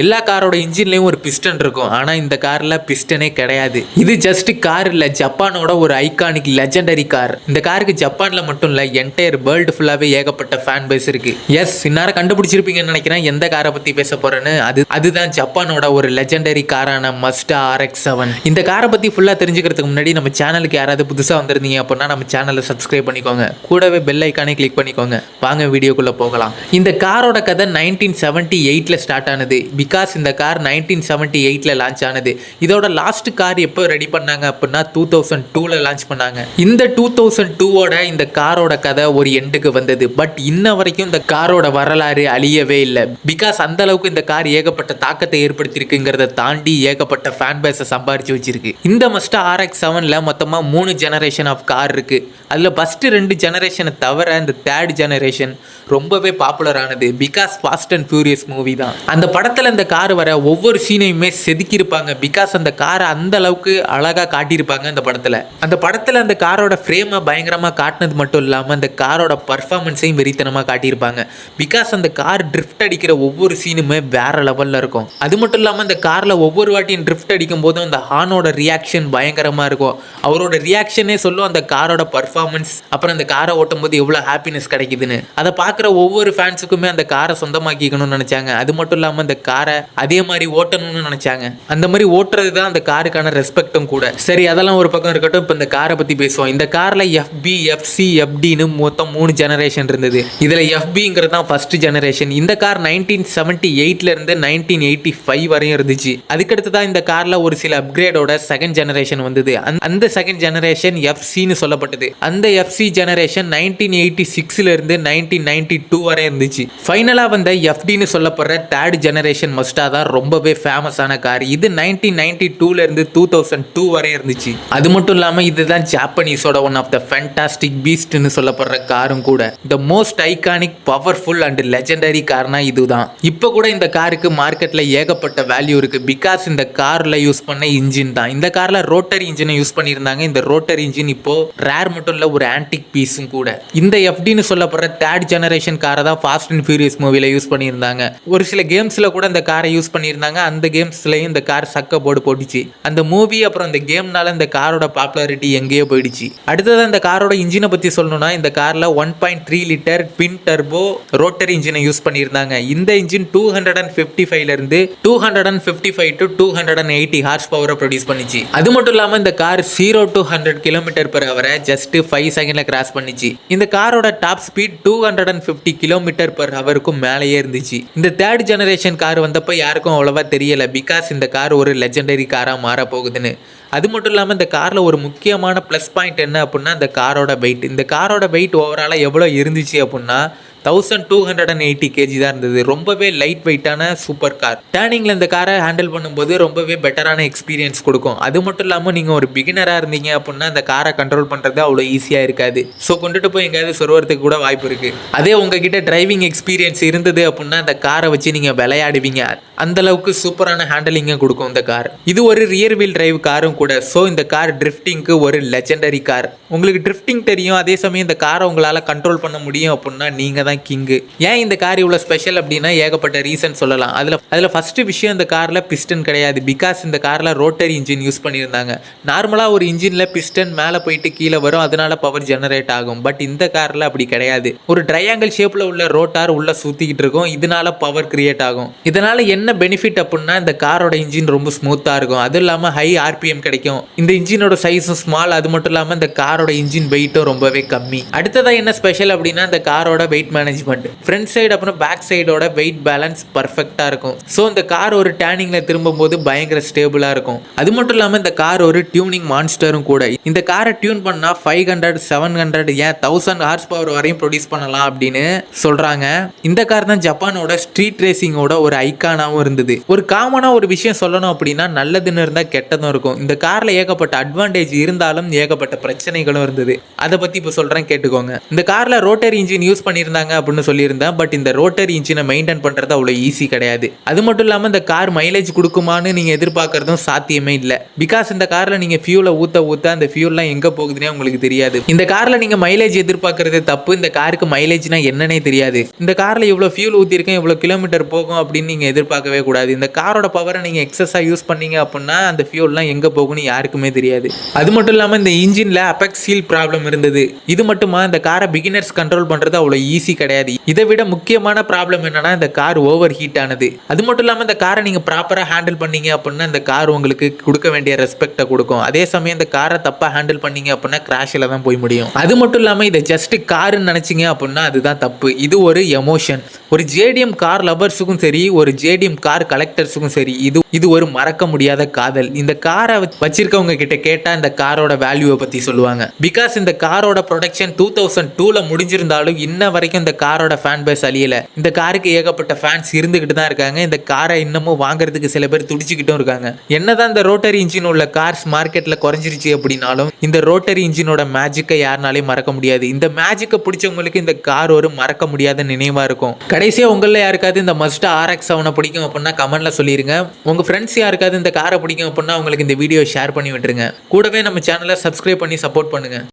எல்லா காரோட இன்ஜின்லேயும் ஒரு பிஸ்டன் இருக்கும். ஆனால் இந்த காரில் பிஸ்டனே கிடையாது. இது ஜஸ்ட் கார் இல்லை. ஜப்பானோட ஒரு ஐகானிக் லெஜெண்டரி கார் இந்த காருக்கு ஜப்பானில் மட்டும் இல்லை என்டையர் வேர்ல்டு ஃபுல்லாகவே ஏகப்பட்ட ஃபேன் பேஸ் இருக்கு. எஸ் இந்நேரம் கண்டுபிடிச்சிருப்பீங்கன்னு நினைக்கிறேன். எந்த காரை பற்றி பேச போகிறேன்னு அது அதுதான் ஜப்பானோட ஒரு லெஜெண்டரி காரான மஸ்டா ஆர்எக்ஸ் செவன் இந்த காரை பற்றி ஃபுல்லாக தெரிஞ்சுக்கிறதுக்கு முன்னாடி நம்ம சேனலுக்கு யாராவது புதுசாக வந்திருந்தீங்க அப்படின்னா நம்ம சேனலை சப்ஸ்கிரைப் பண்ணிக்கோங்க. கூடவே பெல் ஐக்கானே கிளிக் பண்ணிக்கோங்க. வாங்க வீடியோக்குள்ளே போகலாம். இந்த காரோட கதை நைன்டீன் செவன்ட்டி எயிட்டில் ஸ்டார்ட் ஆனது. பிகாஸ் இந்த கார் நைன்டீன் செவன்ட்டி எயிட்டில் லான்ச் ஆனது. இதோட லாஸ்ட் கார் எப்போ ரெடி பண்ணாங்க அப்படின்னா டூ தௌசண்ட் டூவில் லான்ச் பண்ணாங்க. இந்த டூ தௌசண்ட் டூவோட இந்த காரோட கதை ஒரு எண்டுக்கு வந்தது. பட் இன்ன வரைக்கும் இந்த காரோட வரலாறு அழியவே இல்லை. பிகாஸ் அந்த அளவுக்கு இந்த கார் ஏகப்பட்ட தாக்கத்தை ஏற்படுத்தியிருக்குங்கிறத தாண்டி ஏகப்பட்ட ஃபேன் பேஸை சம்பாரிச்சு வச்சிருக்கு. இந்த மஸ்டா ஆர்எக்ஸ் செவனில் மொத்தமாக மூணு ஜெனரேஷன் ஆஃப் கார் இருக்குது அதில் ஃபஸ்ட்டு ரெண்டு ஜெனரேஷனை தவிர இந்த தேர்ட் ஜெனரேஷன் ரொம்பவே பாப்புலரானது because fast and furious movie தான். அந்த படத்தில் இந்த கார் வர ஒவ்வொரு சீனையுமே செதுக்கியிருப்பாங்க. பிகாஸ் அந்த காரை அந்த அளவுக்கு அழகாக காட்டியிருப்பாங்க அந்த படத்தில். அந்த படத்தில் அந்த காரோட ஃப்ரேமை பயங்கரமாக காட்டினது மட்டும் இல்லாமல் அந்த காரோட பர்ஃபார்மன்ஸையும் வெறித்தனமாக காட்டியிருப்பாங்க. பிகாஸ் அந்த கார் ட்ரிஃப்ட் அடிக்கிற ஒவ்வொரு சீனுமே வேற லெவலில் இருக்கும். அது மட்டும் இல்லாமல் அந்த காரில் ஒவ்வொரு வாட்டியும் ட்ரிஃப்ட் அடிக்கும் போதும் அந்த ஹானோட ரியாக்ஷன் பயங்கரமாக இருக்கும். அவரோட ரியாக்ஷனே சொல்லும் அந்த காரோட பர்ஃபார்மன்ஸ் அப்புறம் அந்த காரை ஓட்டும் போது எவ்வளோ ஹாப்பினஸ் கிடைக்குதுன்னு. அதை பார்க்குற ஒவ்வொரு ஃபேன்ஸுக்குமே அந்த காரை சொந்தமாக்கிக்கணும்னு நினைச்சாங்க. அது மட்டும் இல்லாமல் அந்த காரை அதே மாதிரி ஓட்டணும்னு நினைச்சாங்க. அந்த மாதிரி ஓட்டுறது தான் அந்த காருக்கான ரெஸ்பெக்டும் கூட. சரி அதெல்லாம் ஒரு பக்கம் இருக்கட்டும். இப்போ இந்த காரை பத்தி பேசுவோம். இந்த காரில் எஃப்பி எஃப்சி எஃப்டின்னு மொத்தம் மூணு ஜெனரேஷன் இருந்தது. இதுல எஃபிங்கிறது தான் ஃபர்ஸ்ட் ஜெனரேஷன் இந்த கார் நைன்டீன் செவன்டி எயிட்ல இருந்து நைன்டீன் எயிட்டி ஃபைவ் வரையும் இருந்துச்சு. அதுக்கடுத்து தான் இந்த கார்ல ஒரு சில அப்கிரேடோட செகண்ட் ஜெனரேஷன் வந்தது. அந்த- அந்த செகண்ட் ஜெனரேஷன் எஃப்சின்னு சொல்லப்பட்டது. அந்த எஃப்சி ஜெனரேஷன் நைன்டீன் எயிட்டி சிக்ஸ்ல இருந்து நைன்டீன் நைன்டி டூ வரை இருந்துச்சு. ஃபைனலாக வந்த எஃப்டின்னு சொல்லப்படுற தேர்ட் ஜெனரேஷன் மஸ்டா தான் ரொம்பவே ஃபேமஸான கார் இது நைன்டீன் நைன்டி டூல இருந்து டூ தௌசண்ட் டூ வரை இருந்துச்சு. அது மட்டும் இல்லாம இதுதான் ஜாப்பனீஸோட ஒன் ஆஃப் த ஃபேண்டாஸ்டிக் பீஸ்ட்னு சொல்லப்படுற காரும் கூட. The most iconic powerful and legendary Karnaugh இதுதான். இப்போ கூட இந்த காருக்கு மார்க்கெட்ல ஏகப்பட்ட வேல்யூ இருக்கு. பிகாஸ் இந்த கார்ல யூஸ் பண்ண இன்ஜின் தான். இந்த கார்ல ரோட்டரி இன்ஜினை யூஸ் பண்ணியிருந்தாங்க. இந்த ரோட்டரி இன்ஜின் இப்போ ரேர் மட்டும் இல்லை ஒரு ஆன்டிக் பீஸும் கூட. இந்த எஃப்டின்னு சொல்லப்படுற தேர்ட் ஜெனரேஷன் காரை தான் ஃபாஸ்ட் அண்ட் ஃபியூரியஸ் மூவியில் யூஸ் பண்ணியிருந்தாங்க. ஒரு சில கேம்ஸ்ல கூட இந்த காரை யூஸ் பண்ணியிருந்தாங்க. அந்த கேம்ஸ்லயும் இந்த கார் சக்க போர்டு போட்டுச்சு. அந்த மூவி அப்புறம் இந்த கேம்னால இந்த காரோட பாப்புலாரிட்டி எங்கேயோ போயிடுச்சு. அடுத்தது இந்த காரோட இன்ஜினை பத்தி சொல்லணும்னா இந்த காரில் one point three litre twin turbo rotary இன்ஜினை யூஸ் பண்ணியிருந்தாங்க. இந்த engine two hundred and fifty ஃபைவ்ல இருந்து two hundred and fifty five to two hundred and eighty horse பவரை ப்ரொடியூஸ் பண்ணிச்சு. அது மட்டும் இல்லாமல் இந்த car zero to hundred kilometre per ஹவரை just five செகண்ட்ல கிராஸ் பண்ணிச்சு. இந்த காரோட top speed two hundred and fifty kilometre per ஹவருக்கும் மேலேயே இருந்துச்சு. இந்த தேர்ட் ஜெனரேஷன் கார் வந்தப்போ யாருக்கும் அவ்வளவா தெரியல. பிகாஸ் இந்த கார் ஒரு லெஜெண்டரி காராக மாற போகுதுன்னு அது மட்டும் இல்லாமல் இந்த காரில் ஒரு முக்கியமான ப்ளஸ் பாயிண்ட் என்ன அப்படின்னா இந்த காரோட வெயிட் இந்த காரோட வெயிட் ஓவராலாக எவ்வளோ இருந்துச்சு அப்படின்னா thousand two hundred and eighty KG தான் இருந்தது. ரொம்பவே லைட் வெயிட்டான சூப்பர் கார் டேர்னிங்கில் இந்த காரை ஹேண்டில் பண்ணும்போது ரொம்பவே பெட்டரான எக்ஸ்பீரியன்ஸ் கொடுக்கும். அது மட்டும் இல்லாமல் நீங்கள் ஒரு பிகினராக இருந்தீங்க அப்படின்னா அந்த காரை கண்ட்ரோல் பண்ணுறது அவ்வளோ ஈஸியாக இருக்காது. ஸோ கொண்டுட்டு போய் எங்கேயாவது சொருவறதுக்கு கூட வாய்ப்பு இருக்குது அதே உங்ககிட்ட டிரைவிங் எக்ஸ்பீரியன்ஸ் இருந்தது அப்படின்னா அந்த காரை வச்சு நீங்கள் விளையாடுவீங்க. அந்த அளவுக்கு சூப்பரான ஹேண்டலிங்கை கொடுக்கும் இந்த கார் இது ஒரு ரியர் வீல் டிரைவ் காரும் கூட. ஸோ இந்த கார் ட்ரிஃப்டிங்க்கு ஒரு லெஜெண்டரி கார் உங்களுக்கு ட்ரிஃப்டிங் தெரியும். அதே சமயம் இந்த காரை உங்களால் கண்ட்ரோல் பண்ண முடியும் அப்படின்னா நீங்கள் தான் கிங்கு ஏன் இந்த கார் இவ்வளோ ஸ்பெஷல் அப்படின்னா ஏகப்பட்ட ரீசன் சொல்லலாம். அதில் அதில் ஃபஸ்ட்டு விஷயம் இந்த காரில் பிஸ்டன் கிடையாது. பிகாஸ் இந்த காரில் ரோட்டரி இன்ஜின் யூஸ் பண்ணியிருந்தாங்க. நார்மலாக ஒரு இன்ஜினில் பிஸ்டன் மேலே போயிட்டு கீழே வரும். அதனால பவர் ஜெனரேட் ஆகும். பட் இந்த காரில் அப்படி கிடையாது. ஒரு ட்ரையாங்கிள் ஷேப்பில் உள்ள ரோட்டார் உள்ளே சுற்றிக்கிட்டு இருக்கும். இதனால பவர் கிரியேட் ஆகும். இதனால என்ன பெனிஃபிட் அப்படின்னா இந்த காரோட இன்ஜின் ரொம்ப ஸ்மூத்தாக இருக்கும். அதுவும் இல்லாமல் ஹை ஆர்பிஎம் கிடைக்கும். இந்த இன்ஜினோட சைஸும் ஸ்மால் அது மட்டும் இல்லாமல் இந்த காரோட இன்ஜின் வெயிட்டும் ரொம்பவே கம்மி. அடுத்ததாக என்ன ஸ்பெஷல் அப்படின்னா இந்த காரோட வெயிட் மேனேஜ்மெண்ட் ஃப்ரண்ட் சைடு அப்புறம் பேக் சைடோட வெயிட் பேலன்ஸ் பர்ஃபெக்டாக இருக்கும். ஸோ இந்த கார் ஒரு டேர்னிங்கில் திரும்பும்போது பயங்கர ஸ்டேபிளாக இருக்கும். அது மட்டும் இல்லாமல் இந்த கார் ஒரு டியூனிங் மான்ஸ்டரும் கூட. இந்த காரை டியூன் பண்ணால் ஃபைவ் ஹண்ட்ரட் செவன் ஹண்ட்ரட் ஏன் தௌசண்ட் ஹார்ஸ் பவர் வரையும் ப்ரொடியூஸ் பண்ணலாம் அப்படின்னு சொல்கிறாங்க இந்த கார் தான் ஜப்பானோட ஸ்ட்ரீட் ரேசிங்கோட ஒரு ஐக்கானாகவும் இருந்தது. ஒரு காமனாக ஒரு விஷயம் சொல்லணும் அப்படின்னா நல்லதுன்னு இருந்தால் கெட்டதும் இருக்கும். இந்த காரில் ஏகப்பட்ட அட்வான்டேஜ் இருந்தாலும் ஏகப்பட்ட பிரச்சனைகளும் இருந்தது. அதை பற்றி இப்போ சொல்கிறேன் கேட்டுக்கோங்க. இந்த காரில் ரோட்டரி இன்ஜின் யூஸ் பண்ணியிருந்தாங்க. அப்படின்னு சொல்லியிருந்தேன். பட் இந்த ரோட்டரி இன்ஜினை மெயின்டைன் பண்ணுறது அவ்வளோ ஈஸி கிடையாது. அது மட்டும் இல்லாமல் இந்த கார் மைலேஜ் கொடுக்குமான்னு நீங்கள் எதிர்பார்க்கறதும் சாத்தியமே இல்லை. பிகாஸ் இந்த காரில் நீங்கள் ஃபியூலை ஊற்ற ஊற்ற அந்த ஃபியூல்லாம் எங்கே போகுதுன்னே உங்களுக்கு தெரியாது. இந்த காரில் நீங்கள் மைலேஜ் எதிர்பார்க்கறது தப்பு. இந்த காருக்கு மைலேஜ்னா என்னன்னே தெரியாது. இந்த காரில் இவ்வளோ ஃபியூல் ஊற்றிருக்கேன் இவ்வளோ கிலோமீட்டர் போகும் அப்படின்னு நீங்கள் எதிர்பார்க்கவே கூடாது. இந்த காரோட பவரை நீங்கள் எக்ஸஸாக யூஸ் பண்ணீங்க அப்படின்னா அந்த ஃபியூல்லாம் எங்கே போகும்னு யாருக்குமே தெரியாது. அது மட்டும் இல்லாமல் இந்த இன்ஜினில் அபெக்ஸ் சீல் ப்ராப்ளம் இருந்தது. இது மட்டுமா? இந்த காரை பிகினர்ஸ் கண்ட்ரோல் பண்ணுறது அவ்வளோ ஈஸி கிடையாது. இதை விட முக்கியமான ப்ராப்ளம் என்னன்னா இந்த கார் ஓவர் ஹீட் ஆனது. அது மட்டும் இல்லாமல் இந்த காரை நீங்கள் ப்ராப்பராக ஹேண்டில் பண்ணீங்க அப்படின்னா இந்த கார் உங்களுக்கு கொடுக்க வேண்டிய ரெஸ்பெக்டை கொடுக்கும். அதே சமயம் இந்த காரை தப்பாக ஹேண்டில் பண்ணீங்க அப்படின்னா கிராஷில் தான் போய் முடியும். அது மட்டும் இல்லாமல் இதை ஜஸ்ட் காருன்னு நினச்சிங்க அப்படின்னா அதுதான் தப்பு. இது ஒரு எமோஷன் ஒரு ஜேடிஎம் கார் லவர்ஸுக்கும் சரி ஒரு ஜேடிஎம் கார் கலெக்டர்ஸுக்கும் சரி இது இது ஒரு மறக்க முடியாத காதல். இந்த காரை வச்சிருக்கவங்க கிட்ட கேட்டால் இந்த காரோட வேல்யூவை பற்றி சொல்லுவாங்க. பிகாஸ் இந்த காரோட ப்ரொடக்ஷன் டூ தௌசண்ட் டூவில் முடிஞ்சிருந்தாலும் இன்ன வரைக்கும் இந்த காரோட ஃபேன் பேஸ் அழியல. இந்த காருக்கு ஏகப்பட்ட ஃபேன்ஸ் இருந்துகிட்டு தான் இருக்காங்க. இந்த காரை இன்னமும் வாங்குறதுக்கு சில பேர் துடிச்சுக்கிட்டும் இருக்காங்க. என்னதான் இந்த ரோட்டரி இன்ஜின் உள்ள கார்ஸ் மார்க்கெட்டில் குறைஞ்சிருச்சு அப்படின்னாலும் இந்த ரோட்டரி இன்ஜினோட மேஜிக்கை யாருனாலையும் மறக்க முடியாது. இந்த மேஜிக்கை பிடிச்சவங்களுக்கு இந்த கார் ஒரு மறக்க முடியாத நினைவாக இருக்கும். கடைசியாக உங்களில் யாருக்காவது இந்த மஸ்டா ஆர்எக்ஸ் செவனை பிடிக்கும் அப்படின்னா கமெண்ட்ல சொல்லிருங்க. உங்கள் ஃப்ரெண்ட்ஸ் யாருக்காவது இந்த காரை பிடிக்கும் அப்படின்னா உங்களுக்கு இந்த வீடியோ ஷேர் பண்ணி விட்டுருங்க. கூடவே நம்ம சேனலை சப்ஸ்கிரைப் பண்ணி சப்போர்ட் பண்ணுங்கள்